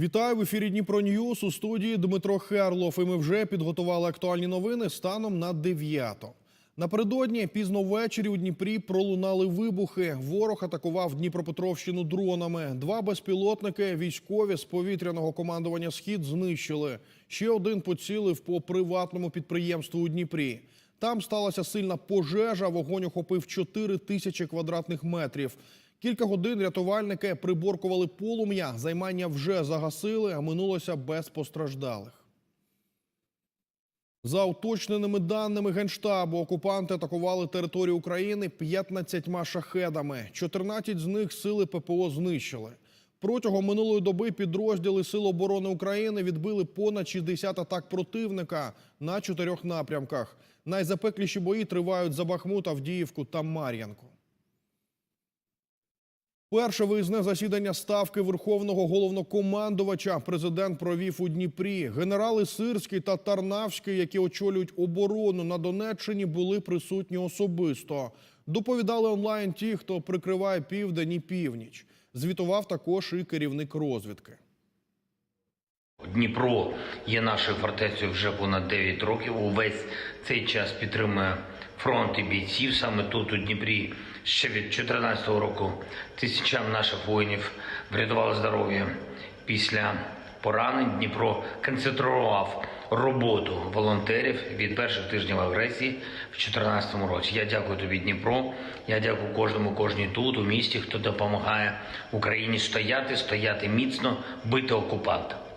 Вітаю в ефірі Дніпро Ньюс у студії Дмитро Херлов. І ми вже підготували актуальні новини станом на 9. Напередодні пізно ввечері у Дніпрі пролунали вибухи. Ворог атакував Дніпропетровщину дронами. Два безпілотники військові з повітряного командування Схід знищили. Ще один поцілив по приватному підприємству у Дніпрі. Там сталася сильна пожежа. Вогонь охопив 4 тисячі квадратних метрів. Кілька годин рятувальники приборкували полум'я. Займання вже загасили, а минулося без постраждалих. За уточненими даними Генштабу, окупанти атакували територію України 15 шахедами. 14 з них сили ППО знищили. Протягом минулої доби підрозділи Сил оборони України відбили понад 60 атак противника на чотирьох напрямках. Найзапекліші бої тривають за Бахмут, Авдіївку та Мар'янку. Перше виїзне засідання ставки Верховного головнокомандувача президент провів у Дніпрі. Генерали Сирський та Тарнавський, які очолюють оборону на Донеччині, були присутні особисто. Доповідали онлайн ті, хто прикриває південь і північ. Звітував також і керівник розвідки. Дніпро є нашою фортецею вже понад 9 років. Увесь цей час підтримує фронт і бійців. Саме тут, у Дніпрі, ще від 2014 року тисячам наших воїнів врятували здоров'я. Після поранень Дніпро концентрував роботу волонтерів від перших тижнів агресії в 2014 році. Я дякую тобі, Дніпро. Я дякую кожному, кожній тут, у місті, хто допомагає Україні стояти, стояти міцно, бити окупанта.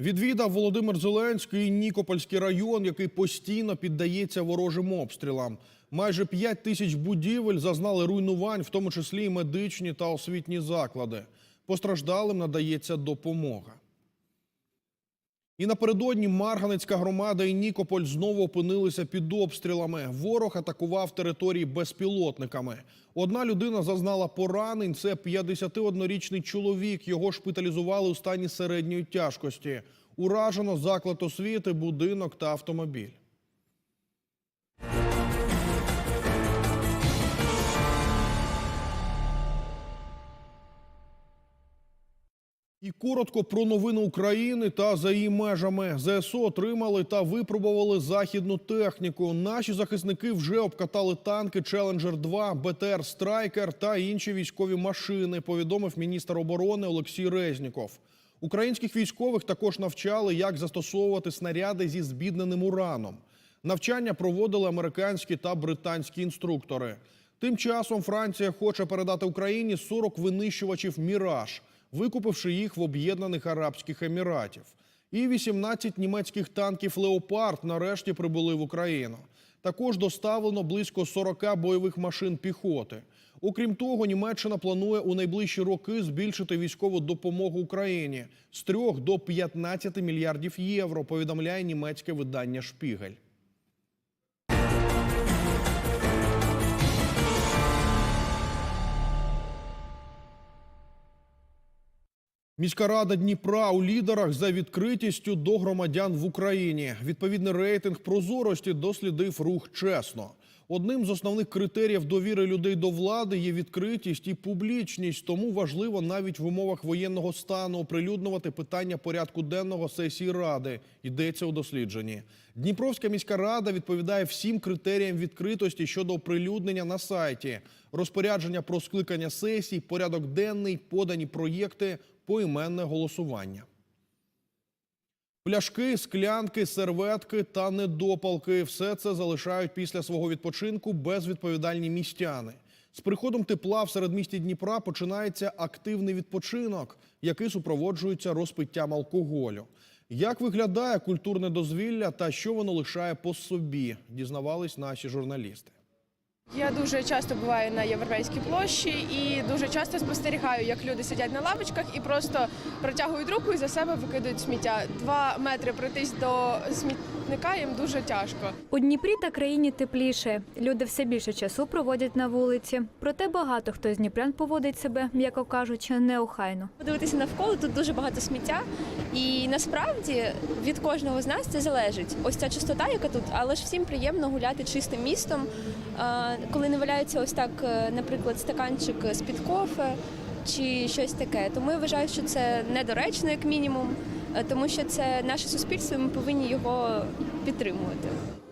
Відвідав Володимир Зеленський Нікопольський район, який постійно піддається ворожим обстрілам. Майже 5 тисяч будівель зазнали руйнувань, в тому числі і медичні та освітні заклади. Постраждалим надається допомога. І напередодні Марганецька громада і Нікополь знову опинилися під обстрілами. Ворог атакував території безпілотниками. Одна людина зазнала поранень. Це 51-річний чоловік. Його шпиталізували у стані середньої тяжкості. Уражено заклад освіти, будинок та автомобіль. І коротко про новини України та за її межами. ЗСУ отримали та випробували західну техніку. Наші захисники вже обкатали танки Челенджер 2 БТР Страйкер та інші військові машини. Повідомив міністр оборони Олексій Резніков. Українських військових також навчали, як застосовувати снаряди зі збідненим ураном. Навчання проводили американські та британські інструктори. Тим часом Франція хоче передати Україні 40 винищувачів Міраж, викупивши їх в Об'єднаних Арабських Еміратів. І 18 німецьких танків Леопард нарешті прибули в Україну. Також доставлено близько 40 бойових машин піхоти. Окрім того, Німеччина планує у найближчі роки збільшити військову допомогу Україні з 3 до 15 мільярдів євро. Повідомляє німецьке видання Шпігель. Міська рада Дніпра у лідерах за відкритістю до громадян в Україні. Відповідний рейтинг прозорості дослідив рух чесно. Одним з основних критеріїв довіри людей до влади є відкритість і публічність. Тому важливо навіть в умовах воєнного стану оприлюднювати питання порядку денного сесії ради. Йдеться у дослідженні. Дніпровська міська рада відповідає всім критеріям відкритості щодо оприлюднення на сайті, розпорядження про скликання сесій, порядок денний, подані проєкти, поіменне голосування. Пляшки, склянки, серветки та недопалки – все це залишають після свого відпочинку безвідповідальні містяни. З приходом тепла в середмісті Дніпра починається активний відпочинок, який супроводжується розпиттям алкоголю. Як виглядає культурне дозвілля та що воно лишає по собі, дізнавались наші журналісти. Я дуже часто буваю на європейській площі і дуже часто спостерігаю, як люди сидять на лавочках і просто протягують руку і за себе викидають сміття. Два метри пройтись до смітника їм дуже тяжко. У Дніпрі та країні тепліше. Люди все більше часу проводять на вулиці. Проте багато хто з дніпрян поводить себе, м'яко кажучи, неохайно. Подивитися навколо тут дуже багато сміття, і насправді від кожного з нас це залежить. Ось ця чистота, яка тут, але ж всім приємно гуляти чистим містом. Коли не валяється ось так, е, наприклад, стаканчик з під кофе, чи щось таке. Тому я вважаю, що це недоречно, як мінімум, тому що це наше суспільство, ми повинні його підтримувати.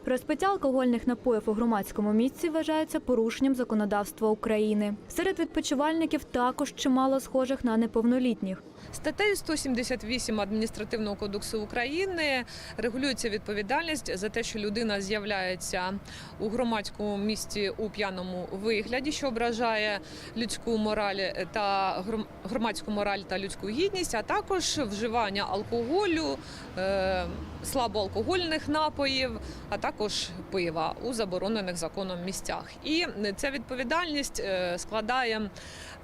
Розпиття алкогольних напоїв у громадському місці вважається порушенням законодавства України. Серед відпочивальників також чимало схожих на неповнолітніх. Статтею 178 адміністративного кодексу України регулюється відповідальність за те, що людина з'являється у громадському місті у п'яному вигляді, що ображає людську мораль та гром- громадську мораль та людську гідність, а також вживання алкоголю, е, слабоалкогольних напоїв, а також пива у заборонених законом місцях. І ця відповідальність е, складає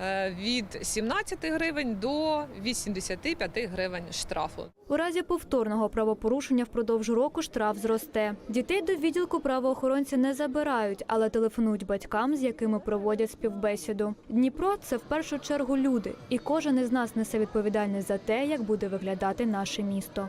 е, від 17 гривень до 85 гривень штрафу. У разі повторного правопорушення впродовж року штраф зросте. Дітей до відділку правоохоронці не забирають, але телефонують батькам, з якими проводять співбесіду. Дніпро це в першу чергу люди, і кожен із нас несе відповідальність за те, як буде виглядати наше місто.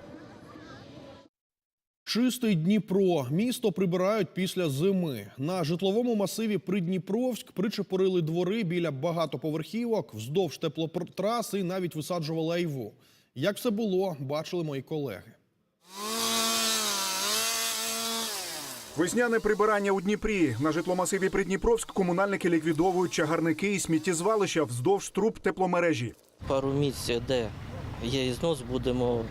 Чистий Дніпро. Місто прибирають після зими. На житловому масиві Придніпровськ причепорили двори біля багатоповерхівок, вздовж теплотраси і навіть висаджували айву. Як все було, бачили мої колеги. Весняне прибирання у Дніпрі. На житломасиві Придніпровськ комунальники ліквідовують чагарники і сміттєзвалища вздовж труб тепломережі. пару місць, де є ізнос, будемо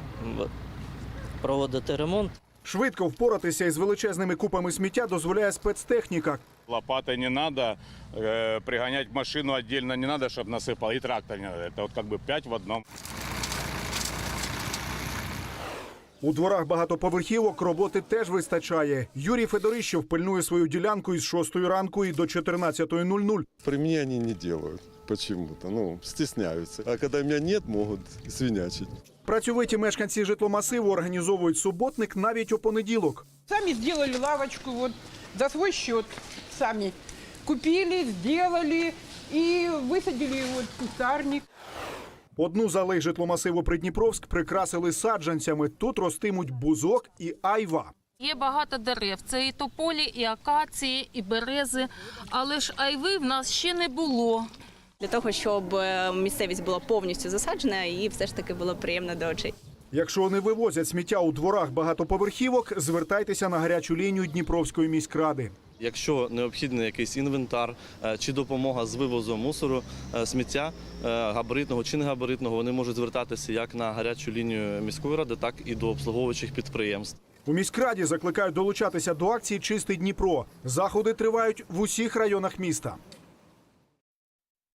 проводити ремонт. Швидко впоратися із величезними купами сміття дозволяє спецтехніка. Лопатой не надо, э, пригонять машину отдельно не надо, чтобы насыпал, и трактор не надо. Это вот как бы пять в одном. У дворах багатоповерхівок роботи теж вистачає. Юрій Федорищев пильнує свою ділянку із 6 ранку і до 14.00. При мне они не делают почему-то, ну, стесняются. А когда меня нет, могут свинячить. Працьовиті мешканці житломасиву організовують суботник навіть у понеділок. Сами сделали лавочку вот за свой счет. Сами купили, сделали и высадили вот кустарник. Одну з алей житломасиву Придніпровськ прикрасили саджанцями. Тут ростимуть бузок і айва. Є багато дерев. Це і тополі, і акації, і берези. Але ж айви в нас ще не було. Для того, щоб е, місцевість була повністю засаджена і все ж таки було приємно до очей. Якщо не вивозять сміття у дворах багатоповерхівок, звертайтеся на гарячу лінію Дніпровської міськради. Якщо необхідний якийсь інвентар е, чи допомога з вивозом мусору, е, сміття е, габаритного чи негабаритного, вони можуть звертатися як на гарячу лінію міської ради, так і до обслуговуючих підприємств. У міськраді закликають долучатися до акції Чистий Дніпро. Заходи тривають в усіх районах міста.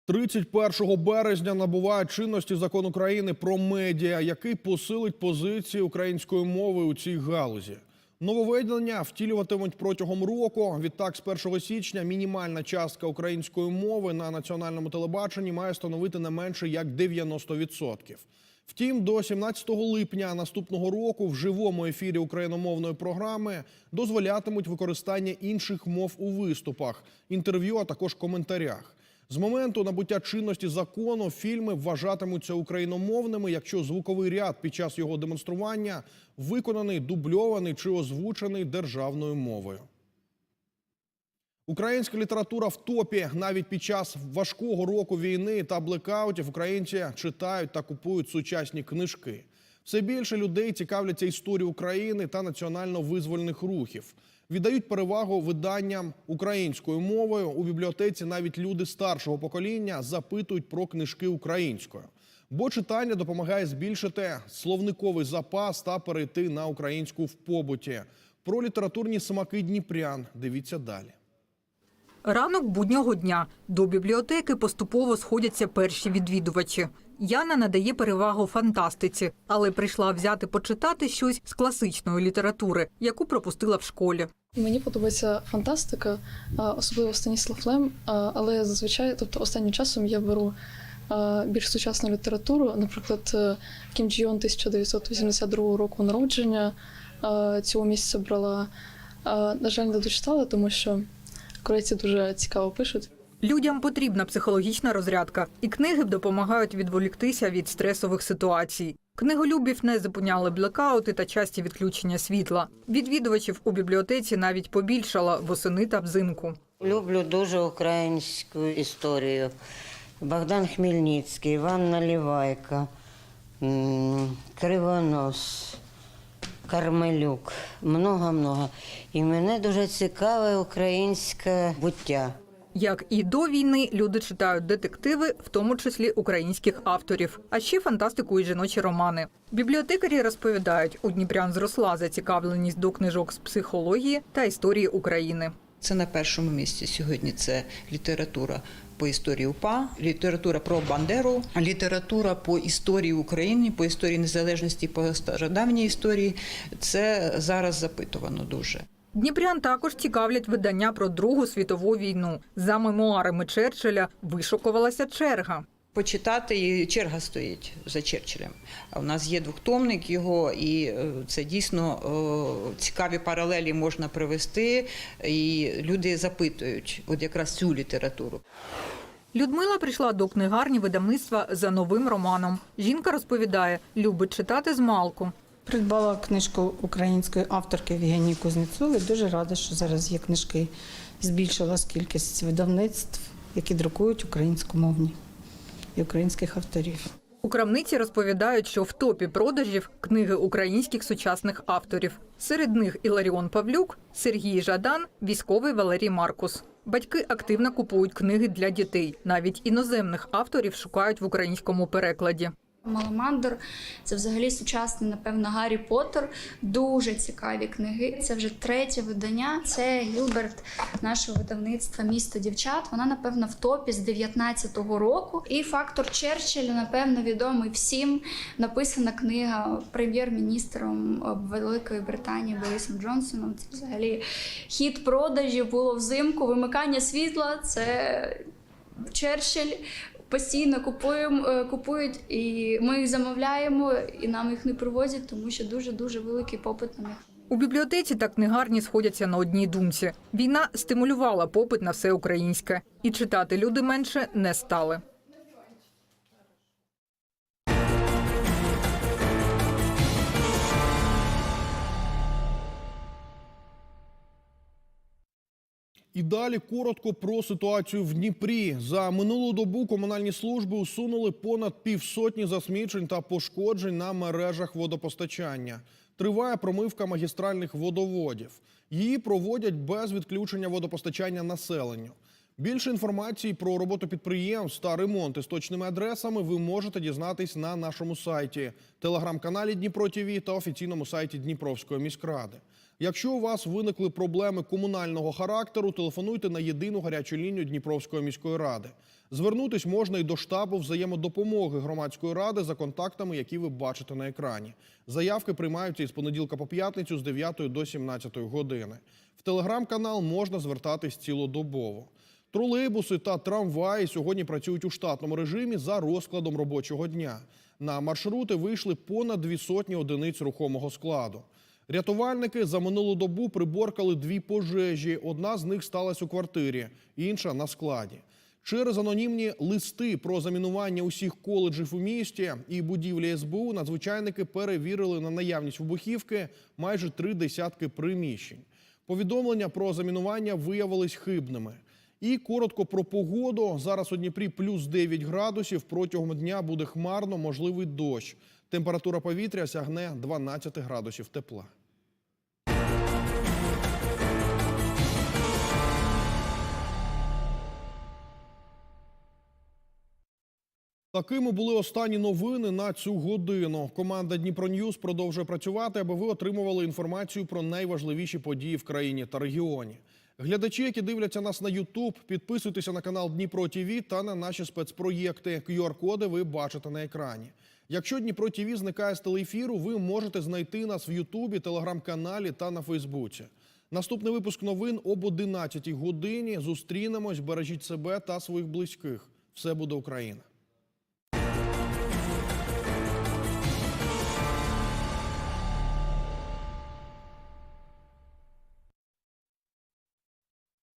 31 березня набуває чинності закон України про медіа, який посилить позиції української мови у цій галузі. Нововведення втілюватимуть протягом року. Відтак, з 1 січня мінімальна частка української мови на національному телебаченні має становити не менше як 90%. Втім, до 17 липня наступного року в живому ефірі україномовної програми дозволятимуть використання інших мов у виступах, інтерв'ю, а також коментарях. З моменту набуття чинності закону фільми вважатимуться україномовними, якщо звуковий ряд під час його демонстрування виконаний, дубльований чи озвучений державною мовою. Українська література в топі навіть під час важкого року війни та блекаутів українці читають та купують сучасні книжки. Все більше людей цікавляться історією України та національно-визвольних рухів. Віддають перевагу виданням українською мовою. У бібліотеці навіть люди старшого покоління запитують про книжки українською. Бо читання допомагає збільшити словниковий запас та перейти на українську в побуті. Про літературні смаки дніпрян дивіться далі. Ранок буднього дня. До бібліотеки поступово сходяться перші відвідувачі. Яна надає перевагу фантастиці, але прийшла взяти почитати щось з класичної літератури, яку пропустила в школі. Мені подобається фантастика, особливо Станіслав Лем, але зазвичай, тобто останнім часом я беру більш сучасну літературу, наприклад, е, Кім Джі Йон 1982 року народження. Цього місяця брала. На жаль, не дочитала, тому що корейці дуже цікаво пишуть. Людям потрібна психологічна розрядка, і книги допомагають відволіктися від стресових ситуацій. Книголюбів не зупиняли блекаути та часті відключення світла. Відвідувачів у бібліотеці навіть побільшало восени та взимку. Люблю дуже українську історію. Богдан Хмельницький, Іван Наливайко, м, Кривонос, Кармелюк. Много-много. І мене дуже цікаве українське буття. Як і до війни, люди читають детективи, в тому числі українських авторів, а ще фантастику і жіночі романи. Бібліотекарі розповідають, у Дніпрян зросла зацікавленість до книжок з психології та історії України. Це на першому місці сьогодні. Це література по історії УПА, література про Бандеру, література по історії України, по історії незалежності, по стародавній історії. Це зараз запитувано дуже. Дніпрян також цікавлять видання про Другу світову війну. За мемуарами Черчилля вишукувалася черга. Почитати і черга стоїть за Черчиллем. У нас є двохтомник його, і е, це дійсно е, цікаві паралелі можна привести. І люди запитують от якраз цю літературу. Людмила прийшла до книгарні видавництва за новим романом. Жінка розповідає, любить читати з малку. Придбала книжку української авторки Євгенії Кузнєцової. Дуже рада, що зараз є книжки. Збільшилась кількість видавництв, які друкують українськомовні і українських авторів. У крамниці розповідають, що в топі продажів книги українських сучасних авторів. Серед них Іларіон Павлюк, Сергій Жадан, військовий Валерій Маркус. Батьки активно купують книги для дітей. Навіть іноземних авторів шукають в українському перекладі. Маламандр це взагалі сучасний, напевно, Гаррі Поттер. Дуже цікаві книги. Це вже третє видання. Це Гілберт нашого видавництва Місто дівчат. Вона, напевно, в топі з 19-го року. І фактор Черчилля, напевно, відомий всім. Написана книга прем'єр-міністром Великої Британії Борисом Джонсоном. Це взагалі хід продажів було взимку. Вимикання світла. Це Черчилль постійно купуємо, е, купують, і ми їх замовляємо, і нам їх не привозять, тому що дуже дуже великий попит на них. У бібліотеці та книгарні сходяться на одній думці. Війна стимулювала попит на все українське, і читати люди менше не стали. І далі коротко про ситуацію в Дніпрі. За минулу добу комунальні служби усунули понад півсотні засмічень та пошкоджень на мережах водопостачання. Триває промивка магістральних водоводів. Її проводять без відключення водопостачання населенню. Більше інформації про роботу підприємств та ремонти з точними адресами ви можете дізнатись на нашому сайті, телеграм-каналі Дніпро ТІВІ та офіційному сайті Дніпровської міськради. Якщо у вас виникли проблеми комунального характеру, телефонуйте на єдину гарячу лінію Дніпровської міської ради. Звернутись можна і до штабу взаємодопомоги громадської ради за контактами, які ви бачите на екрані. Заявки приймаються із понеділка по п'ятницю з 9 до 17 години. В телеграм-канал можна звертатись цілодобово. Тролейбуси та трамваї сьогодні працюють у штатному режимі за розкладом робочого дня. На маршрути вийшли понад дві сотні одиниць рухомого складу. Рятувальники за минулу добу приборкали дві пожежі. Одна з них сталася у квартирі, інша на складі. Через анонімні листи про замінування усіх коледжів у місті і будівлі СБУ надзвичайники перевірили на наявність вибухівки майже три десятки приміщень. Повідомлення про замінування виявились хибними. І коротко про погоду. Зараз у Дніпрі плюс 9 градусів. Протягом дня буде хмарно, можливий дощ. Температура повітря сягне 12 градусів тепла. Такими були останні новини на цю годину. Команда Дніпро Ньюз продовжує працювати, аби ви отримували інформацію про найважливіші події в країні та регіоні. Глядачі, які дивляться нас на YouTube, підписуйтеся на канал Дніпро ТІВІ та на наші спецпроєкти. QR-коди ви бачите на екрані. Якщо Дніпро ТІВІ зникає з телеефіру, ви можете знайти нас в Ютубі, телеграм-каналі та на Фейсбуці. Наступний випуск новин об 11 годині. Зустрінемось, бережіть себе та своїх близьких. Все буде Україна.